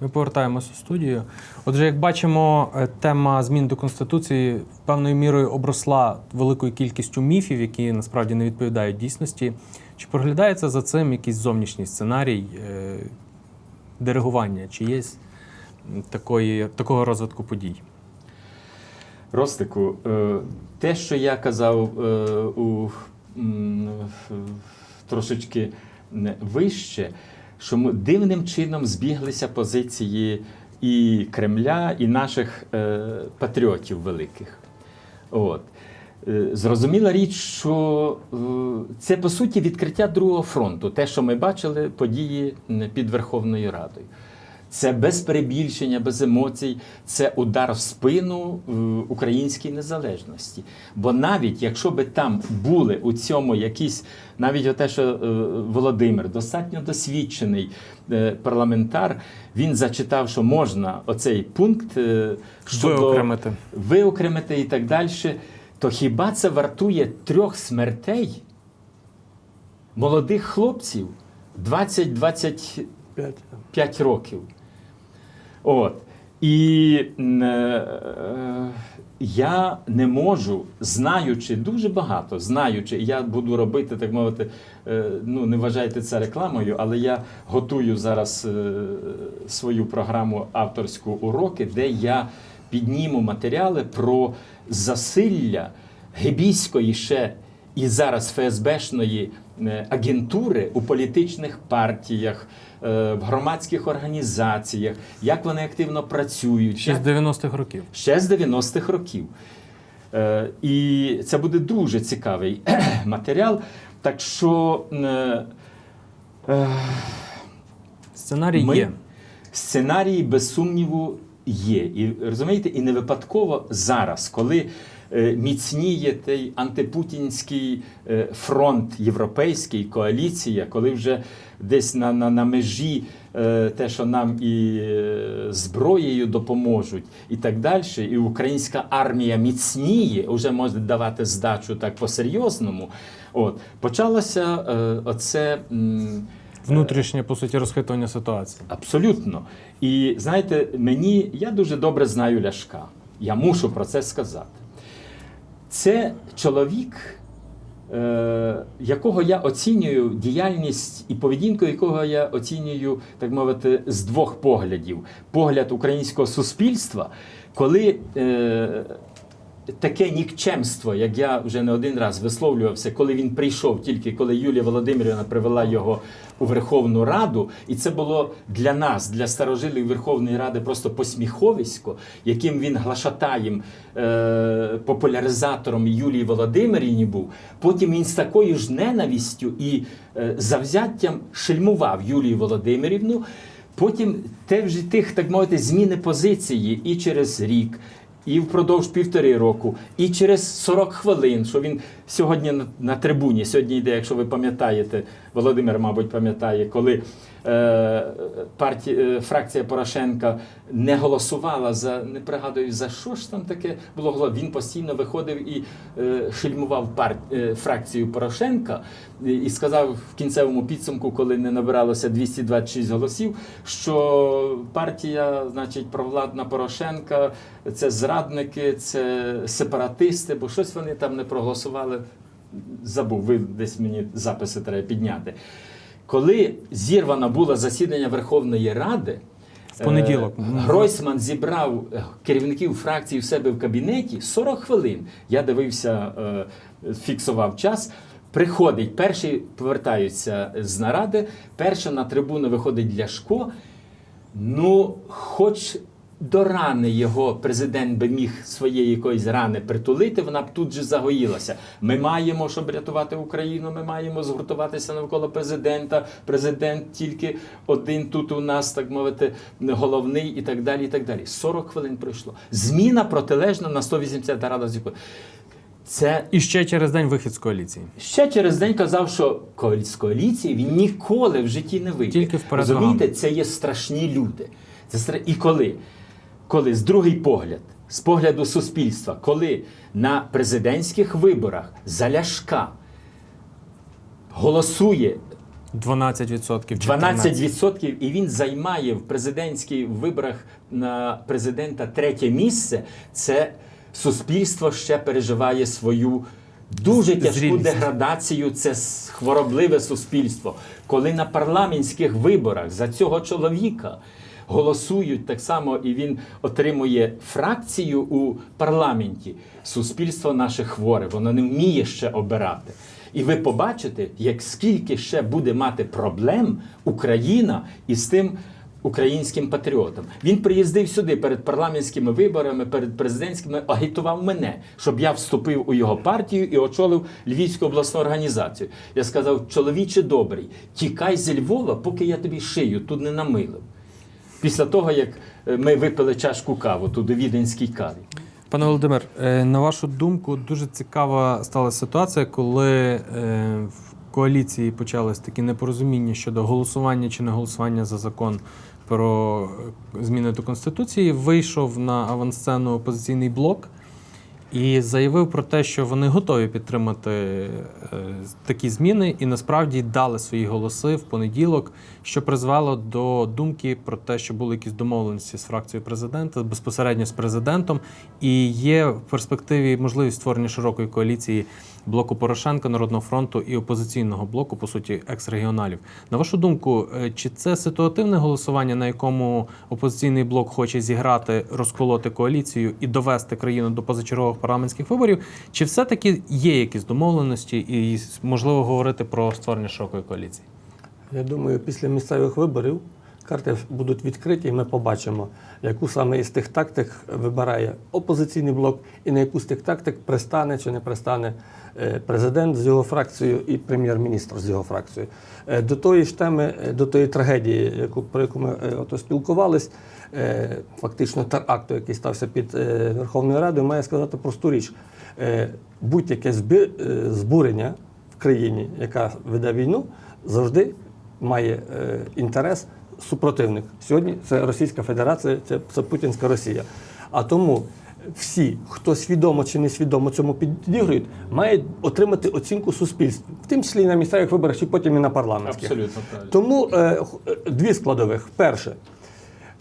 Ми повертаємося у студію. Отже, як бачимо, е, тема змін до конституції певною мірою обросла великою кількістю міфів, які насправді не відповідають дійсності. Чи проглядається за цим якийсь зовнішній сценарій е, диригування? Чи є такої, такого розвитку подій? Ростику, е, те, що я казав у трошечки вище, що ми дивним чином збіглися позиції і Кремля, і наших е, патріотів великих. От. Е, Зрозуміла річ, що е, це по суті відкриття другого фронту, те, що ми бачили події під Верховною Радою. Це без перебільшення, без емоцій, це удар в спину е, українській незалежності. Бо навіть якщо би там були у цьому якісь, навіть те, що е, Володимир достатньо досвідчений е, парламентар, він зачитав, що можна оцей пункт щодо Виокремити. виокремити і так далі, то хіба це вартує трьох смертей молодих хлопців 20-25 років. От. І е, я не можу, знаючи дуже багато, знаючи, я буду робити, так мовити, е, ну не вважайте це рекламою, але я готую зараз е, свою програму авторську уроки, де я підніму матеріали про засилля гебійської ще і зараз ФСБшної агентури у політичних партіях, е, в громадських організаціях, як вони активно працюють. Ще з 90-х років. ще з 90-х років. Е, і це буде дуже цікавий матеріал. Так що е, е, Сценарій ми, є. сценарії, без сумніву, є. І розумієте, і не випадково зараз, коли е, міцніє той антипутінський е, фронт європейський, коаліція, коли вже десь на, на, на межі е, те, що нам і е, зброєю допоможуть, і так далі, і українська армія міцніє, вже може давати здачу так по-серйозному. От, почалося е, оце. Внутрішнє, по суті, розхитування ситуації. Абсолютно. І знаєте, мені я дуже добре знаю Ляшка. Я мушу про це сказати. Це чоловік, е, якого я оцінюю діяльність і поведінку, якого я оцінюю, так мовити, з двох поглядів: погляд українського суспільства, коли. Е, Таке нікчемство, як я вже не один раз висловлювався, коли він прийшов, тільки коли Юлія Володимирівна привела його у Верховну Раду, і це було для нас, для старожилів Верховної Ради, просто посміховисько, яким він глашатаєм, е- популяризатором Юлії Володимирівні був. Потім він з такою ж ненавістю і е- завзяттям шельмував Юлію Володимирівну. Потім те вже тих, так мовити, зміни позиції і через рік, і впродовж півтори року, і через 40 хвилин, що він сьогодні на, трибуні, сьогодні йде, якщо ви пам'ятаєте, Володимир, мабуть, пам'ятає, коли партія, е, фракція Порошенка не голосувала за, не пригадую, за що ж там таке було. Він постійно виходив і е, шельмував е, фракцію Порошенка і сказав в кінцевому підсумку, коли не набиралося 226 голосів, що партія, значить, провладна Порошенка, це зрадники, це сепаратисти, бо щось вони там не проголосували. Забув, ви десь мені записи треба підняти. Коли зірвано було засідання Верховної Ради, В понеділок. е, Гройсман зібрав е, керівників фракції в себе в кабінеті 40 хвилин. Я дивився, е, фіксував час. Приходить, перший повертаються з наради, перша на трибуну виходить Ляшко. Ну, хоч до рани його президент би міг своєї якоїсь рани притулити, вона б тут же загоїлася. Ми маємо, щоб рятувати Україну, ми маємо згуртуватися навколо президента. Президент тільки один тут у нас, так мовити, головний і так далі. і так далі. 40 хвилин пройшло. Зміна протилежна на 180 рада з. Це І ще через день вихід з коаліції. Ще через день казав, що з коаліції він ніколи в житті не вийде. Тільки вперед Розумієте, це є страшні люди. Це стра... І коли? Коли з другий погляд, з погляду суспільства, коли на президентських виборах за Ляшка голосує 12% 12% і він займає в президентських виборах на президента третє місце. Це суспільство ще переживає свою дуже тяжку Зрілість. деградацію. Це хворобливе суспільство. Коли на парламентських виборах за цього чоловіка голосують так само, і він отримує фракцію у парламенті. Суспільство наше хворе, воно не вміє ще обирати. І ви побачите, як скільки ще буде мати проблем Україна із тим українським патріотом. Він приїздив сюди перед парламентськими виборами, перед президентськими, агітував мене, щоб я вступив у його партію і очолив Львівську обласну організацію. Я сказав: чоловіче добрий, тікай зі Львова, поки я тобі шию тут не намилив. Після того, як е, ми випили чашку каву тут у віденській каві. Пане Володимир, е, на вашу думку, дуже цікава стала ситуація, коли е, в коаліції почались такі непорозуміння щодо голосування чи не голосування за закон про зміни до конституції. Вийшов на авансцену опозиційний блок і заявив про те, що вони готові підтримати е, такі зміни, і насправді дали свої голоси в понеділок, що призвело до думки про те, що були якісь домовленості з фракцією президента, безпосередньо з президентом, і є в перспективі можливість створення широкої коаліції блоку Порошенка, Народного фронту і опозиційного блоку, по суті, екс-регіоналів. На вашу думку, е, чи це ситуативне голосування, на якому опозиційний блок хоче зіграти, розколоти коаліцію і довести країну до позачергових парламентських виборів? Чи все-таки є якісь домовленості і можливо говорити про створення широкої коаліції? Я думаю, після місцевих виборів карти будуть відкриті, і ми побачимо, яку саме із тих тактик вибирає опозиційний блок, і на яку з тих тактик пристане чи не пристане е, президент з його фракцією і прем'єр-міністр з його фракцією. Е, До тої ж теми, е, до тої трагедії, яку про яку ми ото спілкувались, фактично теракту, який стався під Верховною Радою, має сказати просту річ: будь-яке збурення в країні, яка веде війну, завжди має інтерес супротивник. Сьогодні це Російська Федерація, це, це Путінська Росія. А тому всі, хто свідомо чи несвідомо цьому підігрують, мають отримати оцінку суспільства, в тому числі і на місцевих виборах, і потім і на парламентських. Абсолютно правильно. Тому е, е, дві складових. Перше,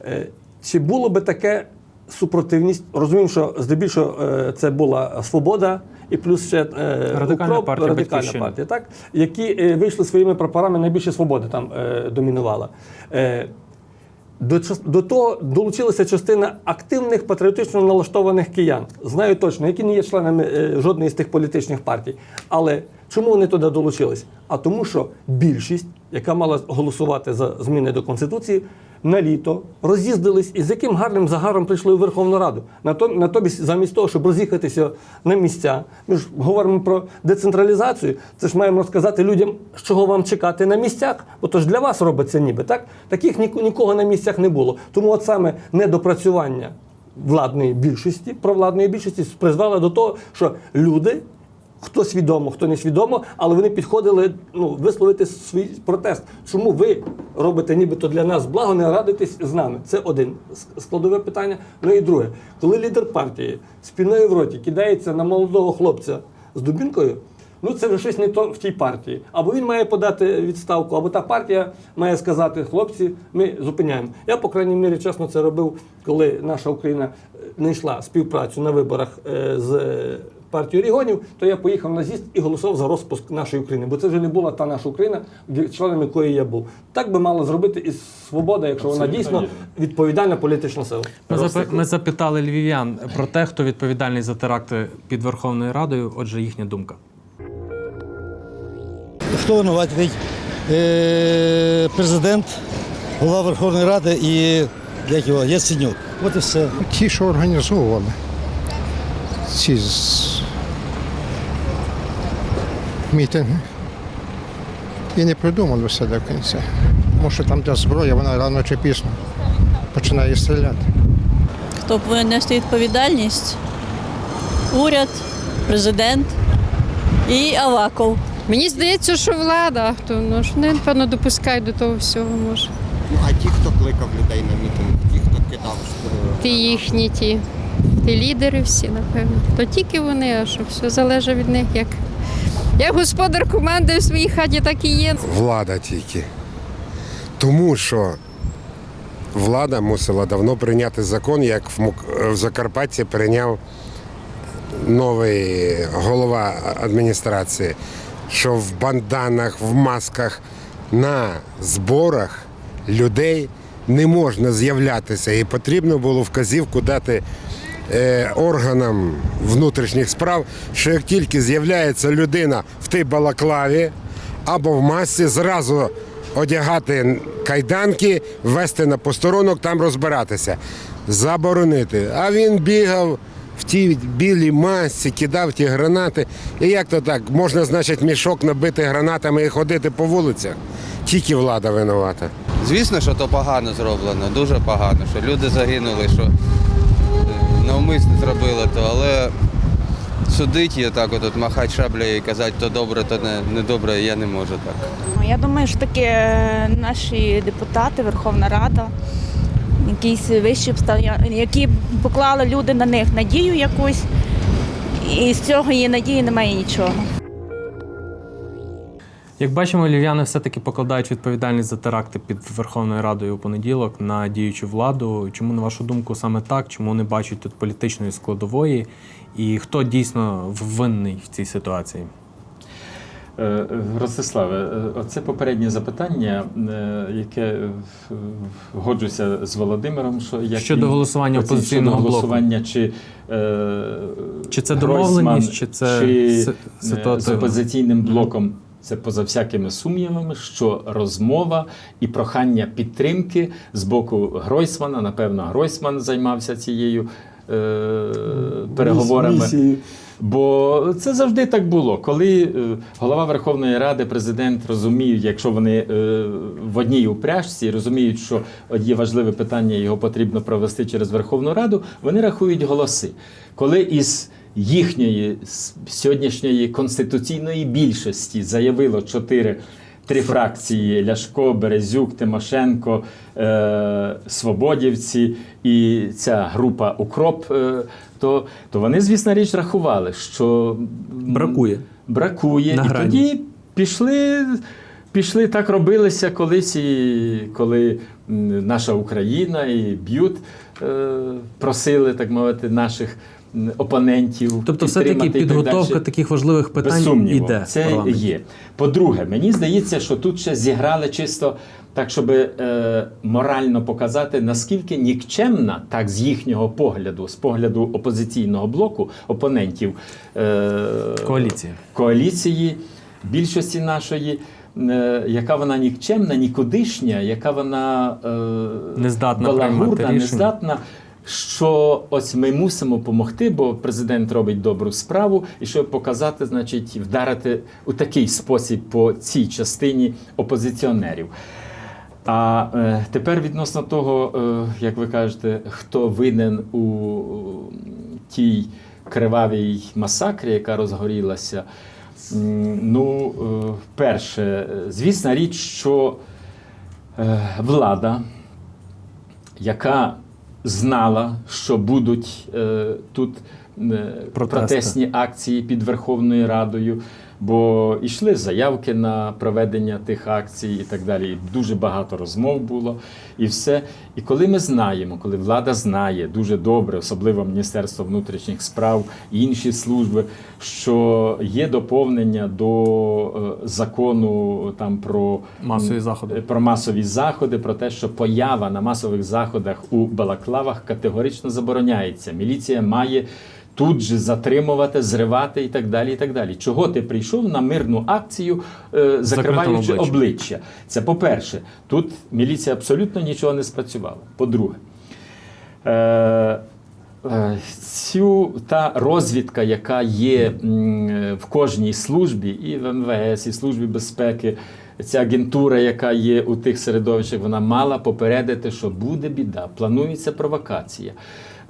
е, чи було би таке супротивність? Розуміємо, що здебільшого е, це була свобода і плюс ще е, Радикальна «Укроп», партія, радикальна партія, так? які е, вийшли своїми прапорами, найбільше свободи там е, домінувала. До, до того долучилася частина активних патріотично налаштованих киян. Знаю точно, які не є членами жодної з тих політичних партій. Але чому вони туди долучились? А тому, що більшість, яка мала голосувати за зміни до Конституції, на літо роз'їздились і з яким гарним загаром прийшли у Верховну Раду. Натомість, замість того, щоб роз'їхатися на місця, ми ж говоримо про децентралізацію. Це ж маємо розказати людям, з чого вам чекати на місцях, бо то ж для вас робиться ніби так. Таких нікого на місцях не було. Тому от саме недопрацювання владної більшості, провладної більшості призвело до того, що люди. Хто свідомо, хто не свідомо, але вони підходили ну, висловити свій протест. Чому ви робите нібито для нас благо, не радитесь з нами? Це один складове питання. Ну і друге, коли лідер партії спіною в роті кидається на молодого хлопця з дубінкою, ну це вже щось не то в тій партії. Або він має подати відставку, або та партія має сказати, хлопці, ми зупиняємо. Я, по крайній мірі, чесно це робив, коли наша Україна е, не йшла співпрацю на виборах е, з. Партію регіонів, то я поїхав на з'їзд і голосував за розпуск нашої України, бо це вже не була та наша Україна, членом якої я був. Так би мала зробити і свобода, якщо вона дійсно відповідальна політична сила. Ми, запи- ми запитали львів'ян про те, хто відповідальний за теракти під Верховною Радою. Отже, їхня думка. Хто винуватий? Е, Президент, голова Верховної Ради і як його, Яценюк. От і все. Ті, що організовували ці мітинги. І не придумали все до кінця. Тому що там, де зброя, вона рано чи пізно починає стріляти. Хто повинен нести відповідальність? Уряд, президент і Аваков. Мені здається, що влада, то ну, ж вони, напевно, допускають до того всього може. Ну, а ті, хто кликав людей на мітинг, ті, хто кидав. е, Ті їхні, ті, ті лідери всі, напевно. То тільки вони, а що все залежить від них, як Я господар команди в своїй хаті так і є. Влада тільки. Тому що влада мусила давно прийняти закон, як в, Закарпатті прийняв новий голова адміністрації, що в банданах, в масках на зборах людей не можна з'являтися. І потрібно було вказівку дати органам внутрішніх справ, що як тільки з'являється людина в тій балаклаві або в масці, зразу одягати кайданки, вести на посторонок, там розбиратися, заборонити. А він бігав в тій білій масці, кидав ті гранати. І як то так? Можна, значить, мішок набити гранатами і ходити по вулицях. Тільки влада винувата. Звісно, що то погано зроблено, дуже погано, що люди загинули, що е, навмисно зробили то, але судити так от махати шаблею і казати, то добре, то не, не добре, я не можу так. Я думаю, що таки е, наші депутати, Верховна Рада, якісь вищі обставини, які поклали люди на них надію якусь, і з цього її надії немає нічого. Як бачимо, львів'яни все-таки покладають відповідальність за теракти під Верховною Радою у понеділок на діючу владу. Чому, на вашу думку, саме так? Чому не бачать тут політичної складової? І хто дійсно винний в цій ситуації? Е, Ростиславе, е, оце попереднє запитання, е, яке годжуся з Володимиром, що як Щодо голосування опозиційного щодо блоку. голосування, чи, е, Чи це домовленість, чи це чи, си- е, з опозиційним блоком. Це поза всякими сумнівами, що розмова і прохання підтримки з боку Гройсмана, напевно, Гройсман займався цією е, переговорами. Бо це завжди так було. Коли е, голова Верховної Ради, президент розуміють, якщо вони е, в одній упряжці розуміють, що є важливе питання, його потрібно провести через Верховну Раду, вони рахують голоси. Коли із їхньої сьогоднішньої конституційної більшості заявило чотири. Три фракції Ляшко, Березюк, Тимошенко, е, Свободівці і ця група Укроп, е, то, то вони, звісно річ, рахували, що Бракує. бракує. На і грані. тоді пішли, пішли так робилися колись, і коли наша Україна і б'ют е, просили, так мовити, наших опонентів. Тобто, все-таки так підготовка таких важливих Без питань сумніву, іде. це є. По-друге, мені здається, що тут ще зіграли чисто так, щоб е, морально показати, наскільки нікчемна, так з їхнього погляду, з погляду опозиційного блоку, опонентів е, Коаліції. коаліції, більшості нашої. е, Яка вона нікчемна, нікудишня, яка вона е, Нездатна балагурна, нездатна, що ось ми мусимо допомогти, бо президент робить добру справу, і щоб показати, значить, вдарити у такий спосіб по цій частині опозиціонерів. А е, тепер відносно того, е, як ви кажете, хто винен у тій кривавій масакрі, яка розгорілася. Ну, е, перше, звісна річ, що е, влада, яка знала, що будуть е, тут е, протесні протестні акції під Верховною Радою, бо йшли заявки на проведення тих акцій і так далі. І дуже багато розмов було і все. І коли ми знаємо, коли влада знає дуже добре, особливо Міністерство внутрішніх справ і інші служби, що є доповнення до е, закону там про Масові заходи. про масові заходи, про те, що поява на масових заходах у балаклавах категорично забороняється. Міліція має тут же затримувати, зривати і так далі. і так далі. Чого ти прийшов на мирну акцію, е, закриваючи обличчям. обличчя? Це по-перше, тут міліція абсолютно нічого не спрацювала. По-друге, е, Е, Цю та розвідка, яка є в кожній службі, і в МВС, і в службі безпеки, ця агентура, яка є у тих середовищах, вона мала попередити, що буде біда, планується провокація.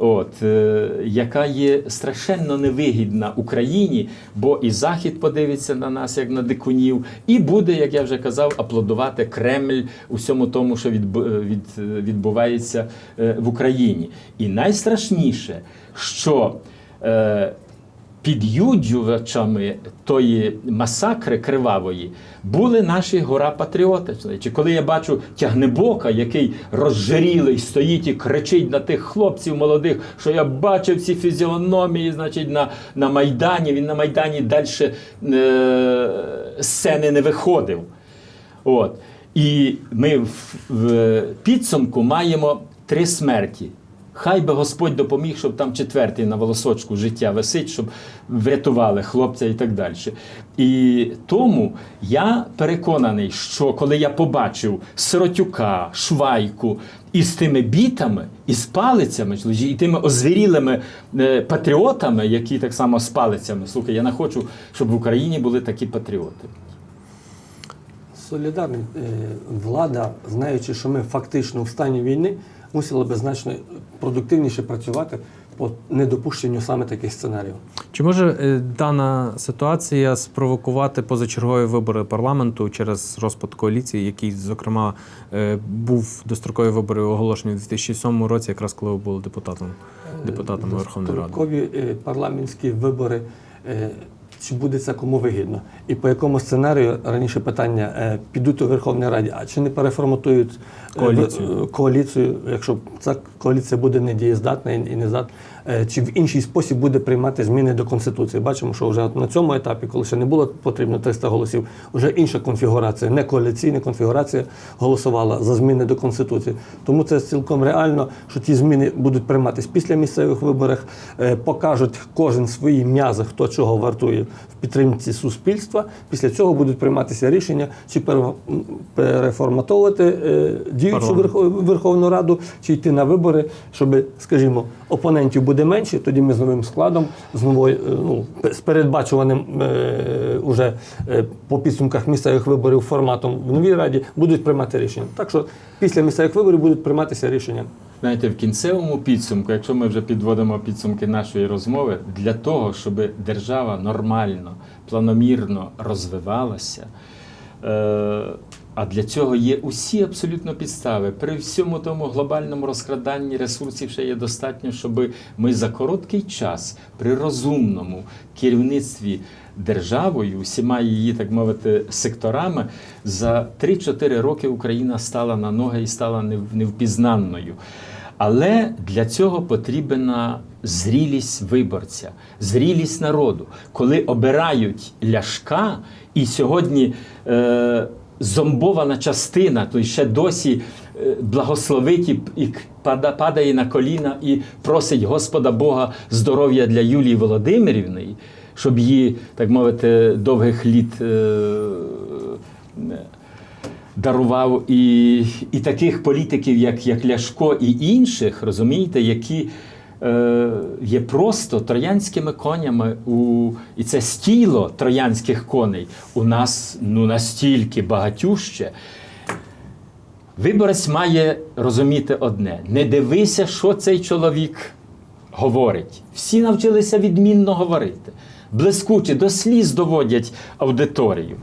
От, е, яка є страшенно невигідна Україні, бо і Захід подивиться на нас як на дикунів, і буде, як я вже казав, аплодувати Кремль усьому тому, що від, від, відбувається е, в Україні. І найстрашніше, що е, під'юджувачами тої масакри кривавої були наші гора патріоти. Чи коли я бачу тягнебока, який розжирілий, стоїть і кричить на тих хлопців молодих, що я бачив ці фізіономії, значить, на, на Майдані. Він на Майдані далі е, сцени не виходив. От. І ми в, в підсумку маємо три смерті. Хай би Господь допоміг, щоб там четвертий на волосочку життя висить, щоб врятували хлопця і так далі. І тому я переконаний, що коли я побачив Сиротюка, Швайку із тими бітами, і з палицями, і тими озвірілими е, патріотами, які так само з палицями. Слухай, я не хочу, щоб в Україні були такі патріоти. Солідарний е, влада, знаючи, що ми фактично в стані війни, мусила би значно продуктивніше працювати по недопущенню саме таких сценаріїв. Чи може е, дана ситуація спровокувати позачергові вибори парламенту через розпад коаліції, який, зокрема, е, був дострокові вибори оголошені у 2007 році, якраз коли ви були депутатом, депутатами Верховної Ради? Строкові е, парламентські вибори. Чи буде це кому вигідно? І по якому сценарію раніше питання е, підуть у Верховній Раді, а чи не переформатують е, Коаліцію. е, коаліцію, якщо ця коаліція буде недієздатна і не здатна, чи в інший спосіб буде приймати зміни до Конституції? Бачимо, що вже на цьому етапі, коли ще не було потрібно 300 голосів, вже інша конфігурація, не коаліційна конфігурація голосувала за зміни до Конституції. Тому це цілком реально, що ті зміни будуть прийматись після місцевих виборів, е, покажуть кожен свої м'язи, хто чого вартує в підтримці суспільства. Після цього будуть прийматися рішення, чи пере- переформатовувати е, діючу Верховну Раду, чи йти на вибори, щоб, скажімо, опонентів буде менше, тоді ми з новим складом, з новою, е, ну, з передбачуваним е, уже е, по підсумках місцевих виборів форматом в новій раді будуть приймати рішення. Так що після місцевих виборів будуть прийматися рішення. Знаєте, в кінцевому підсумку, якщо ми вже підводимо підсумки нашої розмови, для того, щоб держава нормально, планомірно розвивалася, е, а для цього є усі абсолютно підстави. При всьому тому глобальному розкраданні ресурсів ще є достатньо, щоб ми за короткий час при розумному керівництві державою, усіма її, так мовити, секторами, за 3-4 роки Україна стала на ноги і стала нев- невпізнанною. Але для цього потрібна зрілість виборця, зрілість народу. Коли обирають ляшка, і сьогодні е, зомбована частина, то ще досі е, благословить і, падає на коліна і просить Господа Бога здоров'я для Юлії Володимирівни, щоб її, так мовити, довгих літ. Е, дарував і, і таких політиків, як, як Ляшко і інших, розумієте, які є просто троянськими конями, у, і це стіло троянських коней у нас ну, настільки багатюще. Виборець має розуміти одне: не дивися, що цей чоловік говорить. Всі навчилися відмінно говорити. Блискуче до сліз доводять аудиторію.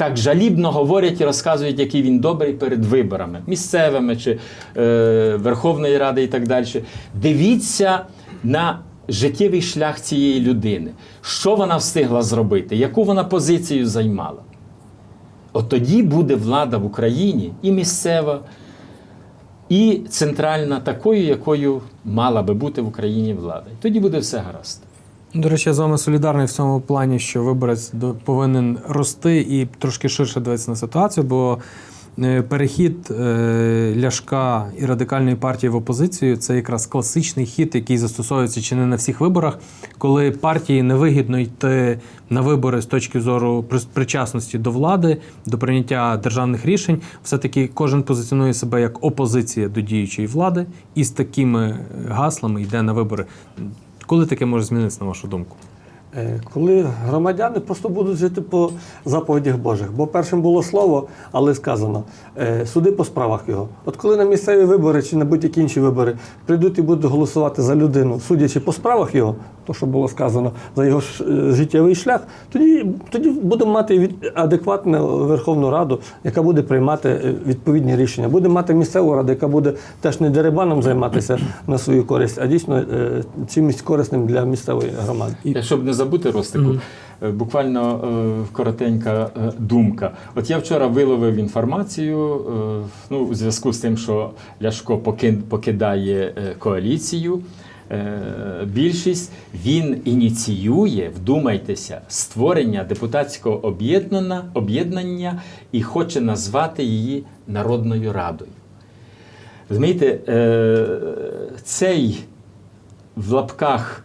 Так жалібно говорять і розказують, який він добрий перед виборами, місцевими чи е, Верховної Ради і так далі. Дивіться на життєвий шлях цієї людини, що вона встигла зробити, яку вона позицію займала. От тоді буде влада в Україні і місцева, і центральна, такою, якою мала би бути в Україні влада. І тоді буде все гаразд. До речі, я з вами солідарний в цьому плані, що виборець повинен рости і трошки ширше дивитися на ситуацію, бо е, перехід е, Ляшка і радикальної партії в опозицію це якраз класичний хід, який застосовується чи не на всіх виборах, коли партії невигідно йти на вибори з точки зору причасності до влади, до прийняття державних рішень. Все-таки кожен позиціонує себе як опозиція до діючої влади і з такими е, гаслами йде на вибори. Коли таке може змінитися, на вашу думку? Е, Коли громадяни просто будуть жити по заповідях Божих. Бо першим було слово, але сказано е, суди по справах його. От коли на місцеві вибори чи на будь-які інші вибори прийдуть і будуть голосувати за людину, судячи по справах його, то, що було сказано, за його е, життєвий шлях, тоді, тоді будемо мати від, адекватну Верховну Раду, яка буде приймати е, відповідні рішення. Будемо мати місцеву раду, яка буде теж не дерибаном займатися на свою користь, а дійсно е, чимось корисним для місцевої громади. І щоб не забути Ростику, е, буквально е, коротенька думка. От я вчора виловив інформацію ну, у зв'язку з тим, що Ляшко покидає коаліцію. Е, Більшість він ініціює, вдумайтеся, створення депутатського об'єднання, об'єднання і хоче назвати її Народною Радою. Розумієте, е, цей в лапках,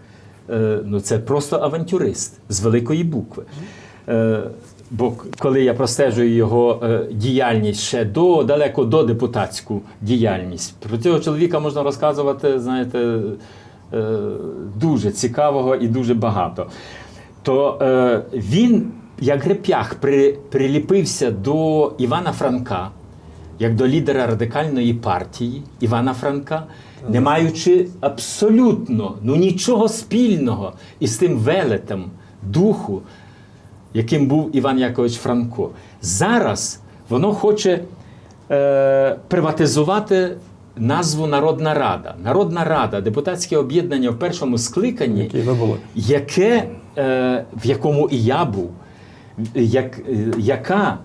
е, ну це просто авантюрист з великої букви. Бо коли я простежую його діяльність ще до далеко до депутатську діяльність, про цього чоловіка можна розказувати, знаєте, дуже цікавого і дуже багато. То е, він, як греп'ях, при, приліпився до Івана Франка, як до лідера радикальної партії Івана Франка, не маючи абсолютно ну, нічого спільного із тим велетем духу, яким був Іван Якович Франко. Зараз воно хоче е, приватизувати назву Народна Рада. Народна Рада, депутатське об'єднання в першому скликанні, яке, е, в якому і я був, як, е, яка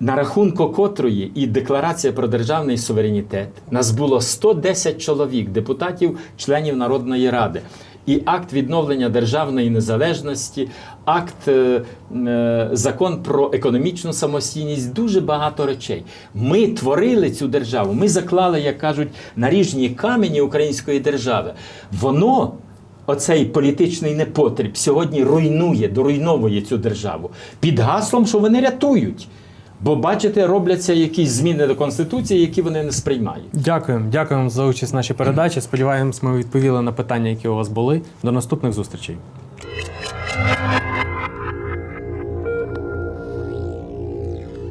на рахунку котрої і декларація про державний суверенітет нас було 110 чоловік, депутатів, членів Народної Ради. І акт відновлення державної незалежності, акт е, е, закон про економічну самостійність, дуже багато речей. Ми творили цю державу. Ми заклали, як кажуть, наріжні камені української держави. Воно оцей політичний непотріб сьогодні руйнує, доруйновує цю державу під гаслом, що вони рятують. Бо бачите, робляться якісь зміни до конституції, які вони не сприймають. Дякуємо, дякуємо за участь в нашій передачі. Сподіваємось, ми відповіли на питання, які у вас були. До наступних зустрічей.